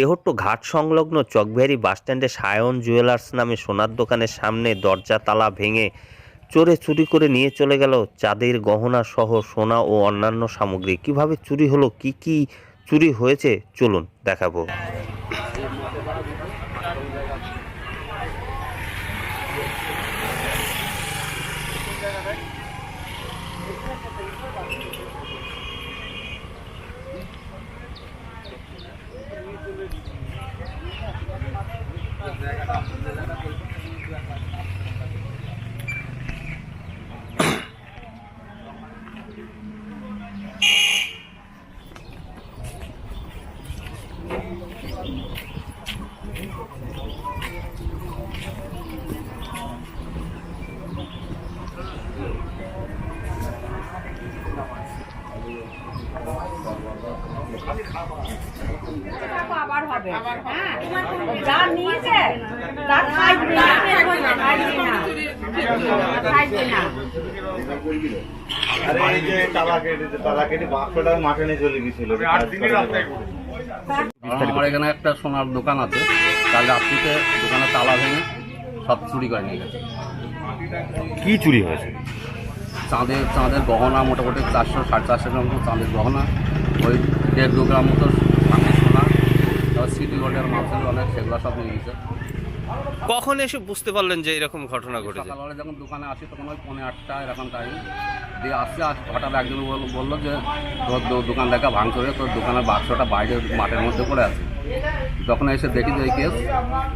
তেহট্ট ঘাট সংলগ্ন চকভেরি বাসস্ট্যান্ডে সায়ন জুয়েলার্স নামে সোনার দোকানের সামনে দরজা তালা ভেঙে চোরে চুরি করে নিয়ে চলে গেল চাঁদের গহনা সহ সোনা ও অন্যান্য সামগ্রী। কীভাবে চুরি হলো? কি কি চুরি হয়েছে? চলুন দেখাবো। টাকা আবার হবে হ্যাঁ যা নিয়েছে তার খাইবে না খাইবে না আরে এই যে তালা কেটে তালা কেটে বাক্সটা মাঠে নিয়ে চলে গেছিল আমার এখানে একটা সোনার দোকান আছে কাল রাত্রিতে দোকানে তালা ভেঙে সব চুরি করে নিয়ে গেছে কি চুরি হয়েছে চাঁদের চাঁদের গহনা মোটামুটি চারশো সাড়ে চারশো গ্রাম মতো চাঁদের গহনা ওই দেড় দু গ্রাম মতো সিটি গোল্ডের মাল অনেক সেগুলো সব নিয়ে গেছে। কখন এসে বুঝতে পারলেন যে এরকম ঘটনা ঘটেছে? সকালবেলা যখন দোকানে আসি তখন ওই পৌনে আটটা এরকম টাইম দিয়ে আসছে আস- হঠাৎ একজন বল- বলল যে তোর দো- দোকান দেখা ভাঙচুরে তোর দোকানের বাক্সটা বাইরে মাঠের মধ্যে পড়ে আছে। যখন এসে দেখি যে এই কেস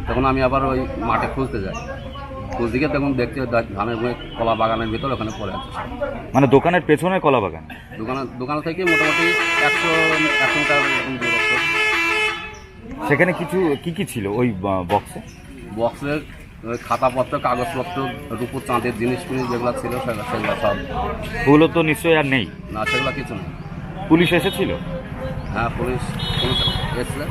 তখন আমি আবার ওই মাঠে খুঁজতে যাই। খুঁজতে গিয়ে তখন দেখতে দা- ধানের বই কলা বাগানের ভিতর ওখানে পড়ে আছে। মানে দোকানের পেছনে কলা বাগান? দোকানের দোকান থেকে মোটামুটি একশো একশো মিটার এরকম দূরত্ব সেখানে কিছু কি কি ছিল ওই বক্সে বক্সে খাতাপত্র কাগজপত্র রূপুর চাঁদের জিনিস ফিনিস যেগুলো ছিল সেগুলো সেগুলো সব। ওগুলো তো নিশ্চয়ই আর নেই। না সেগুলো কিছু নেই। পুলিশ এসেছিল? হ্যাঁ পুলিশ পুলিশ এসছে।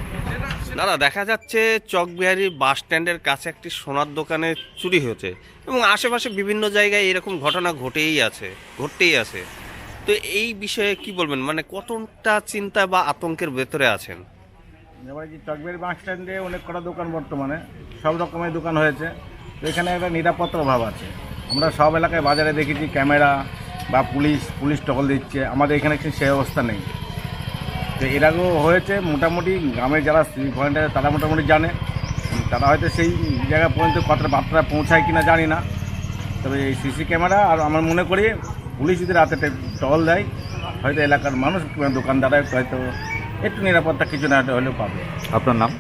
দাদা দেখা যাচ্ছে চকবিহারি বাস স্ট্যান্ডের কাছে একটি সোনার দোকানে চুরি হয়েছে এবং আশেপাশে বিভিন্ন জায়গায় এরকম ঘটনা ঘটেই আছে ঘটতেই আছে। তো এই বিষয়ে কি বলবেন? মানে কতটা চিন্তা বা আতঙ্কের ভেতরে আছেন? এবার কি চকবের বাস স্ট্যান্ডে অনেক কটা দোকান বর্তমানে, সব রকমের দোকান হয়েছে। তো এখানে একটা নিরাপত্তার অভাব আছে। আমরা সব এলাকায় বাজারে দেখেছি ক্যামেরা বা পুলিশ পুলিশ টকল দিচ্ছে। আমাদের এখানে সেই অবস্থা নেই। তো এর আগেও হয়েছে, মোটামুটি গ্রামের যারা ভলেন্টিয়ার তারা মোটামুটি জানে। তারা হয়তো সেই জায়গা পর্যন্ত কতটা বার্তাটা পৌঁছায় কিনা জানি না। তবে এই সিসি ক্যামেরা আর আমার মনে করি পুলিশ যদি রাতে টে- টহল দেয়, হয়তো এলাকার মানুষ দোকানদাররা হয়তো একটু নিরাপত্তা কিছু না হলেও পাবে। আপনার নাম?